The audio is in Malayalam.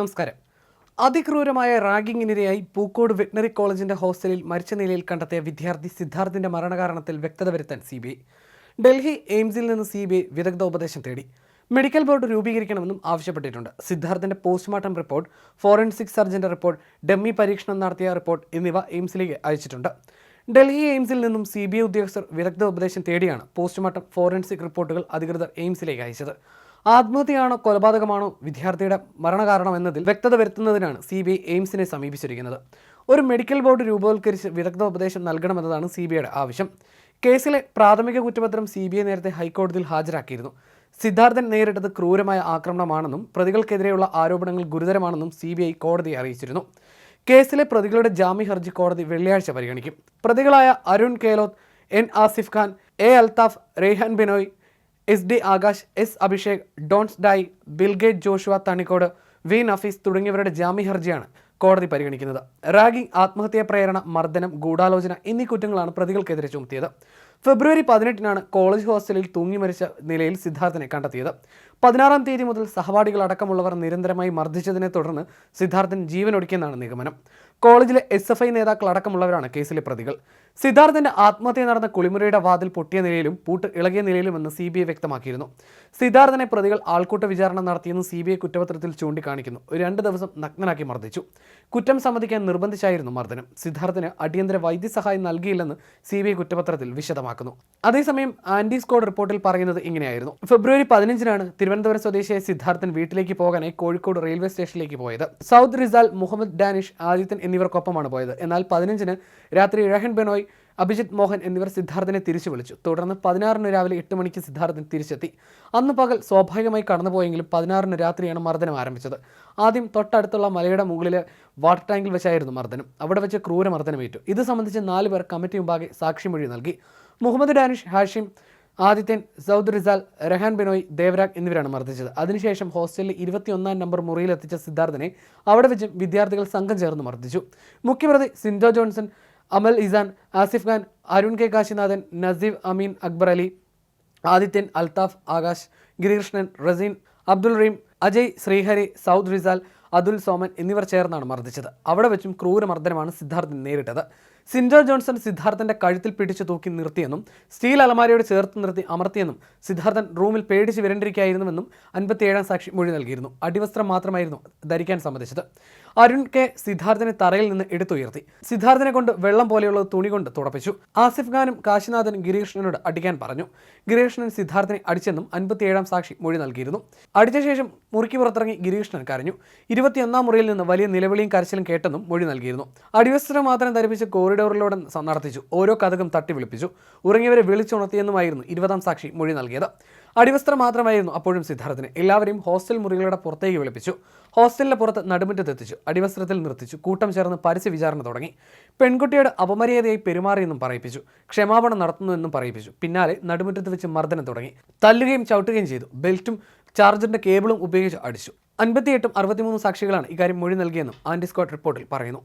നമസ്കാരം. അതിക്രൂരമായ റാഗിങ്ങിനിരയായി പൂക്കോട് വെറ്റിനറി കോളേജിന്റെ ഹോസ്റ്റലിൽ മരിച്ച നിലയിൽ കണ്ടെത്തിയ വിദ്യാർത്ഥി സിദ്ധാർത്ഥിന്റെ മരണകാരണത്തിൽ വ്യക്തത വരുത്താൻ സി ഡൽഹി എയിംസിൽ നിന്ന് സി ബി ഐ വിദഗ്ധ ഉപദേശം തേടി. മെഡിക്കൽ ബോർഡ് രൂപീകരിക്കണമെന്നും ആവശ്യപ്പെട്ടിട്ടുണ്ട്. സിദ്ധാർത്ഥിന്റെ പോസ്റ്റ്മോർട്ടം റിപ്പോർട്ട് ഫോറൻസിക് സർജന്റെ റിപ്പോർട്ട് ഡമ്മി പരീക്ഷണം നടത്തിയ റിപ്പോർട്ട് എന്നിവ എയിംസിലേക്ക് അയച്ചിട്ടുണ്ട്. ഡൽഹി എയിംസിൽ നിന്നും സി ബി ഐ ഉദ്യോഗസ്ഥർ വിദഗ്ധ ഉപദേശം തേടിയാണ് പോസ്റ്റ്മോർട്ടം ഫോറൻസിക് റിപ്പോർട്ടുകൾ അധികൃതർ എയിംസിലേക്ക് അയച്ചത്. ആത്മഹത്യയാണോ കൊലപാതകമാണോ വിദ്യാർത്ഥിയുടെ മരണകാരണം എന്നതിൽ വ്യക്തത വരുത്തുന്നതിനാണ് സി ബി ഐ എയിംസിനെ സമീപിച്ചിരിക്കുന്നത്. ഒരു മെഡിക്കൽ ബോർഡ് രൂപവത്കരിച്ച് വിദഗ്ധ ഉപദേശം നൽകണമെന്നതാണ് സി ബി ഐയുടെ ആവശ്യം. കേസിലെ പ്രാഥമിക കുറ്റപത്രം സി ബി ഐ നേരത്തെ ഹൈക്കോടതിയിൽ ഹാജരാക്കിയിരുന്നു. സിദ്ധാർത്ഥൻ നേരിട്ടത് ക്രൂരമായ ആക്രമണമാണെന്നും പ്രതികൾക്കെതിരെയുള്ള ആരോപണങ്ങൾ ഗുരുതരമാണെന്നും സി ബി ഐ കോടതിയെ അറിയിച്ചിരുന്നു. കേസിലെ പ്രതികളുടെ ജാമ്യ ഹർജി കോടതി വെള്ളിയാഴ്ച പരിഗണിക്കും. പ്രതികളായ Arun Kelot N Asif Khan A Althaf Raihan Binoy S D Akash S Abhishek Dons Dai Billgate Joshua Thanikode V Nafees തുടങ്ങിയവരുടെ ജാമ്യ ഹർജിയാണ് കോടതി പരിഗണിക്കുന്നത്. റാഗിംഗ് ആത്മഹത്യാ പ്രേരണ മർദ്ദനം ഗൂഢാലോചന എന്നീ കുറ്റങ്ങളാണ് പ്രതികൾക്കെതിരെ ചുമത്തിയത്. ഫെബ്രുവരി പതിനെട്ടിനാണ് കോളേജ് ഹോസ്റ്റലിൽ തൂങ്ങി മരിച്ച നിലയിൽ സിദ്ധാർത്ഥിനെ കണ്ടെത്തിയത്. പതിനാറാം തീയതി മുതൽ സഹപാഠികൾ അടക്കമുള്ളവർ നിരന്തരമായി മർദ്ദിച്ചതിനെ തുടർന്ന് സിദ്ധാർത്ഥൻ ജീവനൊടുക്കിയെന്നാണ് നിഗമനം. കോളേജിലെ എസ് എഫ് ഐ നേതാക്കൾ അടക്കമുള്ളവരാണ് കേസിലെ പ്രതികൾ. സിദ്ധാർത്ഥന്റെ ആത്മഹത്യ നടന്ന കുളിമുറിയുടെ വാതിൽ പൊട്ടിയ നിലയിലും പൂട്ട് ഇളകിയ നിലയിലുമെന്ന് സി ബി ഐ വ്യക്തമാക്കിയിരുന്നു. സിദ്ധാർത്ഥനെ പ്രതികൾ ആൾക്കൂട്ട വിചാരണ നടത്തിയെന്ന് സി ബി ഐ കുറ്റപത്രത്തിൽ ചൂണ്ടിക്കാണിക്കുന്നു. രണ്ട് ദിവസം നഗ്നനാക്കി മർദ്ദിച്ചു. കുറ്റം സമ്മതിക്കാൻ നിർബന്ധിച്ചായിരുന്നു മർദ്ദനം. സിദ്ധാർത്ഥന് അടിയന്തര വൈദ്യസഹായം നൽകിയില്ലെന്ന് സി ബി ഐ കുറ്റപത്രത്തിൽ വിശദമാക്കുന്നു അതേസമയം ആന്റി സ്കോഡ് റിപ്പോർട്ടിൽ പറയുന്നത് ഇങ്ങനെയായിരുന്നു. ഫെബ്രുവരി പതിനഞ്ചിനാണ് തിരുവനന്തപുരം സ്വദേശിയായ സിദ്ധാർത്ഥൻ വീട്ടിലേക്ക് പോകാനായി കോഴിക്കോട് റെയിൽവേ സ്റ്റേഷനിലേക്ക് പോയത്. സൗദ് റിസാൽ മുഹമ്മദ് ഡാനിഷ് ആദിത്യൻ എന്നിവർക്കൊപ്പമാണ് പോയത്. എന്നാൽ പതിനഞ്ചിന് രാത്രി രഹൻ ബെനോയ് അഭിജിത്ത് മോഹൻ എന്നിവർ സിദ്ധാർത്ഥനെ തിരിച്ചു വിളിച്ചു. തുടർന്ന് പതിനാറിന് രാവിലെ എട്ട് മണിക്ക് സിദ്ധാർത്ഥൻ തിരിച്ചെത്തി. അന്ന് പകൽ സ്വാഭാവികമായി കടന്നുപോയെങ്കിലും പതിനാറിന് രാത്രിയാണ് മർദ്ദനം ആരംഭിച്ചത്. ആദ്യം തൊട്ടടുത്തുള്ള മലയുടെ മുകളിൽ വാട്ടർ ടാങ്കിൽ വെച്ചായിരുന്നു മർദ്ദനം. അവിടെ വെച്ച് ക്രൂരമർദ്ദനമേറ്റു ഇത് സംബന്ധിച്ച് നാല് പേർ കമ്മിറ്റി മുമ്പാകെ സാക്ഷിമൊഴി നൽകി. മുഹമ്മദ് ഡാനിഷ് ഹാഷിം ആദിത്യൻ സൗദ് റിസാൽ രഹാൻ ബിനോയ് ദേവരാഗ് എന്നിവരാണ് മർദ്ദിച്ചത്. അതിനുശേഷം ഹോസ്റ്റലിലെ ഇരുപത്തിയൊന്നാം നമ്പർ മുറിയിലെത്തിച്ച സിദ്ധാർത്ഥനെ അവിടെ വെച്ച് വിദ്യാർത്ഥികൾ സംഘം ചേർന്ന് മർദ്ദിച്ചു. മുഖ്യപ്രതി സിൻഡോ ജോൺസൺ അമൽ ഇസാൻ ആസിഫ് ഖാൻ അരുൺ കെ കാശിനാഥൻ നസീബ് അമീൻ അക്ബർ അലി ആദിത്യൻ അൽതാഫ് ആകാശ് ഗിരികൃഷ്ണൻ റസീൻ അബ്ദുൾ റീം അജയ് ശ്രീഹരി സൗദ് റിസാൽ അതുൽ സോമൻ എന്നിവർ ചേർന്നാണ് മർദ്ദിച്ചത്. അവിടെ വെച്ചും ക്രൂരമർദ്ദനമാണ് സിദ്ധാർത്ഥൻ നേരിട്ടത്. സിൻഡോ ജോൺസൺ സിദ്ധാർത്ഥന്റെ കഴുത്തിൽ പിടിച്ചു തൂക്കി നിർത്തിയെന്നും സ്റ്റീൽ അലമാരയോട് ചേർത്ത് നിർത്തി അമർത്തിയെന്നും സിദ്ധാർത്ഥൻ റൂമിൽ പേടിച്ച് വിരണ്ടിരിക്കുകയായിരുന്നുവെന്നും അൻപത്തിയേഴാം സാക്ഷി മൊഴി നൽകിയിരുന്നു. അടിവസ്ത്രം മാത്രമായിരുന്നു ധരിക്കാൻ സമ്മതിച്ചത്. അരുൺ കെ. സിദ്ധാർത്ഥനെ തറയിൽ നിന്ന് എടുത്തുയർത്തി. സിദ്ധാർത്ഥനെ കൊണ്ട് വെള്ളം പോലെയുള്ള തുണി കൊണ്ട് തുടപ്പിച്ചു. ആസിഫ് ഖാനും കാശിനാഥനും ഗിരീകൃഷ്ണനോട് അടിക്കാൻ പറഞ്ഞു. ഗിരീകൃഷ്ണൻ സിദ്ധാർത്ഥനെ അടിച്ചെന്നും അൻപത്തിയേഴാം സാക്ഷി മൊഴി നൽകിയിരുന്നു. അടിച്ച ശേഷം മുറുക്കി പുറത്തിറങ്ങി ഗിരീകൃഷ്ണൻ കരഞ്ഞു. ഇരുപത്തിയൊന്നാം മുറിയിൽ നിന്ന് വലിയ നിലവിളിയും കരച്ചിലും കേട്ടെന്നും മൊഴി നൽകിയിരുന്നു. അടിവസ്ത്രം മാത്രം ധരിപ്പിച്ച് കോറിഡോറിലൂടെ നടത്തിച്ചു. ഓരോ കഥകും തട്ടി വിളിപ്പിച്ചു. ഉറങ്ങിയവരെ വിളിച്ചുണർത്തിയെന്നുമായിരുന്നു ഇരുപതാം സാക്ഷി മൊഴി നൽകിയത്. അടിവസ്ത്രം മാത്രമായിരുന്നു അപ്പോഴും സിദ്ധാർത്ഥന്. എല്ലാവരെയും ഹോസ്റ്റൽ മുറികളുടെ പുറത്തേക്ക് വിളിപ്പിച്ചു. ഹോസ്റ്റലിന്റെ പുറത്ത് നടുമുറ്റത്തെത്തിച്ചു അടിവസ്ത്രത്തിൽ നിർത്തിച്ചു. കൂട്ടം ചേർന്ന് പരസ്യ വിചാരണ തുടങ്ങി. പെൺകുട്ടിയോട് അപമര്യാദയായി പെരുമാറിയെന്നും പറയിപ്പിച്ചു. ക്ഷമാപണം നടത്തുന്നുവെന്നും പറയിപ്പിച്ചു. പിന്നാലെ നടുമുറ്റത്ത് വെച്ച് മർദ്ദനം തുടങ്ങി. തല്ലുകയും ചവിട്ടുകയും ചെയ്തു. ബെൽറ്റും ചാർജറിന്റെ കേബിളും ഉപയോഗിച്ച് അടിച്ചു. അൻപത്തിയെട്ടും അറുപത്തിമൂന്നും സാക്ഷികളാണ് ഇക്കാര്യം മൊഴി നൽകിയെന്നും ആന്റി സ്ക്വാഡ് റിപ്പോർട്ടിൽ പറയുന്നു.